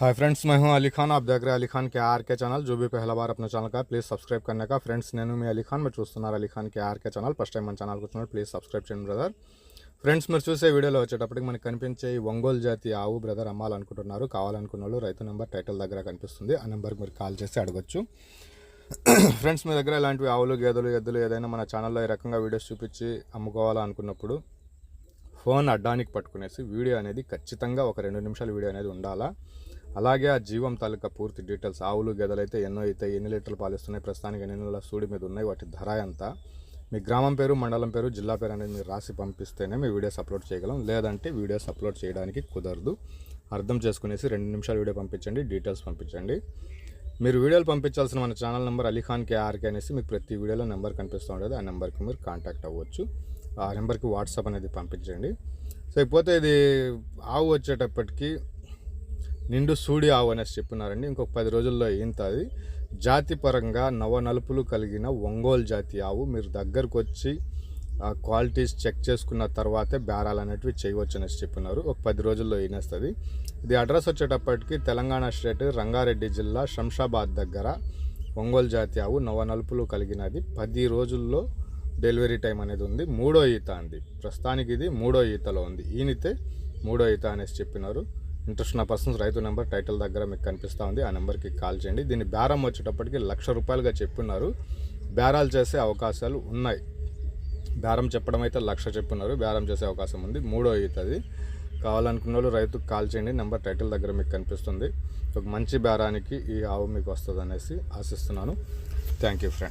Hi friends मैं हूं अली खान आप देख रहे हैं अली खान के आर के चैनल जो भी पहला बार अपना ఛానల్ का ప్లీజ్ సబ్స్క్రైబ్ करने का ఫ్రెండ్స్ నేను మీ అలీ ఖాన్ మీరు చూస్తున్నారు Ali Khan K RK channel first time మన ఛానల్కి వచ్చినప్పుడు ప్లీజ్ సబ్స్క్రైబ్ చేయండి బ్రదర్ ఫ్రెండ్స్ మీరు చూసే వీడియోలో వచ్చేటప్పటికి మనకి కనిపించే ఈ ఒంగోలు జాతి ఆవు బ్రదర్ అమ్మాలనుకుంటున్నారు కావాలనుకున్న వాళ్ళు రైతు నెంబర్ టైటిల్ దగ్గర కనిపిస్తుంది ఆ నెంబర్కి మీరు కాల్ చేసి అడగొచ్చు ఫ్రెండ్స్ మీ దగ్గర ఇలాంటివి ఆవులు గేదెలు ఎద్దులు ఏదైనా మన ఛానల్లో ఈ రకంగా వీడియోస్ చూపించి అమ్ముకోవాలనుకున్నప్పుడు ఫోన్ అడ్డానికి పట్టుకునేసి వీడియో అనేది ఖచ్చితంగా ఒక రెండు నిమిషాల వీడియో అనేది ఉండాలా అలాగే ఆ జీవం తాలూకా పూర్తి డీటెయిల్స్ ఆవులు గెదలు అయితే ఎన్నో అయితే ఎన్ని లీటర్లు పాలిస్తున్నాయి ప్రస్తుతానికి ఎన్ని నెలల సూడి మీద ఉన్నాయి వాటి ధర ఎంత? మీ గ్రామం పేరు మండలం పేరు జిల్లా పేరు అనేది మీరు రాసి పంపిస్తేనే మీ వీడియోస్ అప్లోడ్ చేయగలం. లేదంటే వీడియోస్ అప్లోడ్ చేయడానికి కుదరదు. అర్థం చేసుకునేసి రెండు నిమిషాలు వీడియో పంపించండి డీటెయిల్స్ పంపించండి. మీరు వీడియోలు పంపించాల్సిన మన ఛానల్ నెంబర్ అలీఖాన్ కేఆర్కే అనేసి మీకు ప్రతి వీడియోలో నెంబర్ కనిపిస్తూ ఉంటుంది. ఆ నెంబర్కి మీరు కాంటాక్ట్ అవ్వచ్చు. ఆ నెంబర్కి వాట్సాప్ అనేది పంపించండి. సో ఇకపోతే ఇది ఆవు వచ్చేటప్పటికి నిండు సూడి ఆవు అనేసి చెప్పినారండి ఇంకొక పది రోజుల్లో ఈంత అది. జాతి నవ నలుపులు కలిగిన ఒంగోలు జాతి ఆవు. మీరు దగ్గరకు వచ్చి ఆ క్వాలిటీస్ చెక్ చేసుకున్న తర్వాతే బేరాలు అనేటివి చేయవచ్చు అనేసి చెప్పినారు ఒక పది రోజుల్లో ఈనేస్తుంది ఇది అడ్రస్ వచ్చేటప్పటికి తెలంగాణ స్టేట్ రంగారెడ్డి జిల్లా శంషాబాద్ దగ్గర. ఒంగోలు జాతి ఆవు నవనలుపులు కలిగినది. పది రోజుల్లో డెలివరీ టైం అనేది ఉంది. మూడో ఈత అంది ప్రస్తుతానికి ఇది మూడో ఈతలో ఉంది. ఈనితే మూడో ఈత అనేసి చెప్పినారు. ఇంట్రెస్ట్ ఉన్న పర్సన్స్ రైతు నెంబర్ టైటిల్ దగ్గర మీకు కనిపిస్తూ ఉంది. ఆ నెంబర్కి కాల్ చేయండి. దీని బేరం వచ్చేటప్పటికి లక్ష రూపాయలుగా చెప్పున్నారు. బేరాలు చేసే అవకాశాలు ఉన్నాయి. బేరం చెప్పడం అయితే లక్ష చెప్పున్నారు. బేరం చేసే అవకాశం ఉంది. మూడో అవుతుంది కావాలనుకున్న వాళ్ళు రైతుకు కాల్ చేయండి. నెంబర్ టైటిల్ దగ్గర మీకు కనిపిస్తుంది. ఒక మంచి బేరానికి ఈ ఆవు మీకు వస్తుంది అనేసి ఆశిస్తున్నాను. Thank you friend